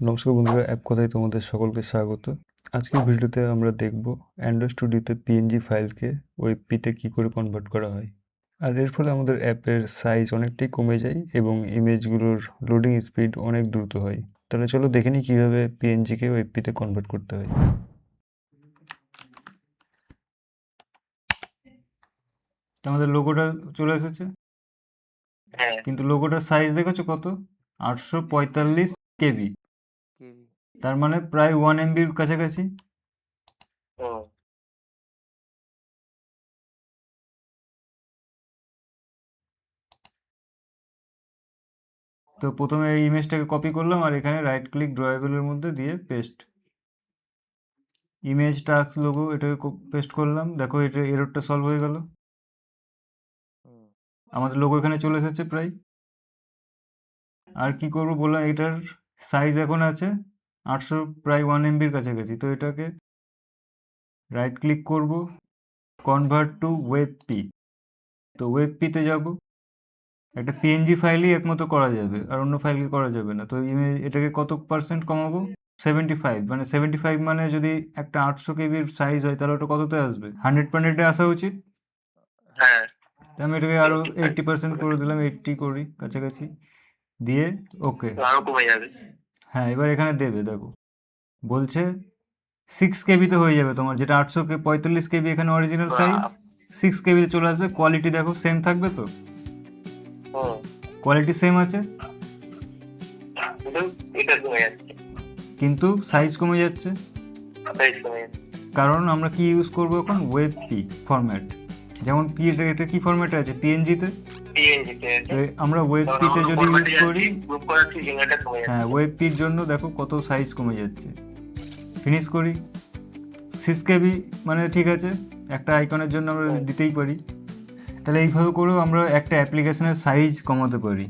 নমস্কার বন্ধুরা অ্যাপ কথায় তোমাদের সকলকে স্বাগত। আজকের ভিডিওতে আমরা দেখব অ্যান্ড্রয়েড স্টুডিওতে পিএনজি ফাইলকে ওয়েবপিতে কী করে কনভার্ট করা হয়। আর এর ফলে আমাদের অ্যাপের সাইজ অনেকটাই কমে যায় এবং ইমেজগুলোর লোডিং স্পিড অনেক দ্রুত হয়। তাহলে চলো দেখে নিই কীভাবে পিএনজিকে ওয়েবপিতে কনভার্ট করতে হয়। আমাদের লোগোটা চলে এসেছে। হ্যাঁ। কিন্তু লোগোটার সাইজ দেখেছ কত? আটশো পঁয়তাল্লিশ কেবি কেবি। তার মানে প্রায় ওয়ান এমবির কাছাকাছি? তো প্রথমে এই ইমেজটাকে কপি করলাম আর এখানে রাইট ক্লিক ড্রয়েবলের মধ্যে দিয়ে পেস্ট ইমেজ টাস্ক লোগো এটাকে পেস্ট করলাম। দেখো এটা এররটা সলভ হয়ে গেল। আমাদের লোগো এখানে চলে এসেছে প্রায়। আর কি করব বললাম এটার সাইজ এখন আছে আটশো প্রায় ওয়ান এমবির কাছাকাছি। তো এটাকে রাইট ক্লিক করব কনভার্ট টু ওয়েব পি তো ওয়েব পিতে যাব। একটা পিএনজি ফাইলই একমাত্র করা যাবে আর অন্য ফাইলকে করা যাবে না। তো ইমেজ এটাকে কত পার্সেন্ট কমাবো? সেভেন্টি ফাইভ মানে সেভেন্টি ফাইভ মানে যদি একটা আটশো কেবির সাইজ হয় তাহলে ওটা কততে আসবে? হান্ড্রেড পার্সেন্টে আসা উচিত? হ্যাঁ। আমি এটাকে আরও এইট্টি পার্সেন্ট করে দিলাম এইট্টি করি কাছাকাছি। দিয়ে ওকে আরও কমে যাবে। হ্যাঁ এবার এখানে দেবে দেখো। বলছে সিক্স কেবিতে হয়ে যাবে তোমার যেটা আটশো পঁয়তাল্লিশ কেবি এখানে অরিজিনাল সাইজ সিক্স কেবিতে চলে আসবে কোয়ালিটি দেখো সেম থাকবে তো? কোয়ালিটি সেম আছে? কিন্তু সাইজ কমে যাচ্ছে। কারণ আমরা কি ইউজ করব এখন? ওয়েব পি ফরম্যাট যেমন পি এটা কি ফরম্যাটে আছে? পিএনজিতে পিএনজি তে? আমরা ওয়েব পিতে যদি ইউজ করি হ্যাঁ ওয়েব পির জন্য দেখো কত সাইজ কমে যাচ্ছে। ফিনিশ করি। সিক্স কেবি মানে ঠিক আছে একটা আইকনের জন্য আমরা দিতেই পারি। তাহলে এইভাবে করেও আমরা একটা অ্যাপ্লিকেশনের সাইজ কমাতে পারি।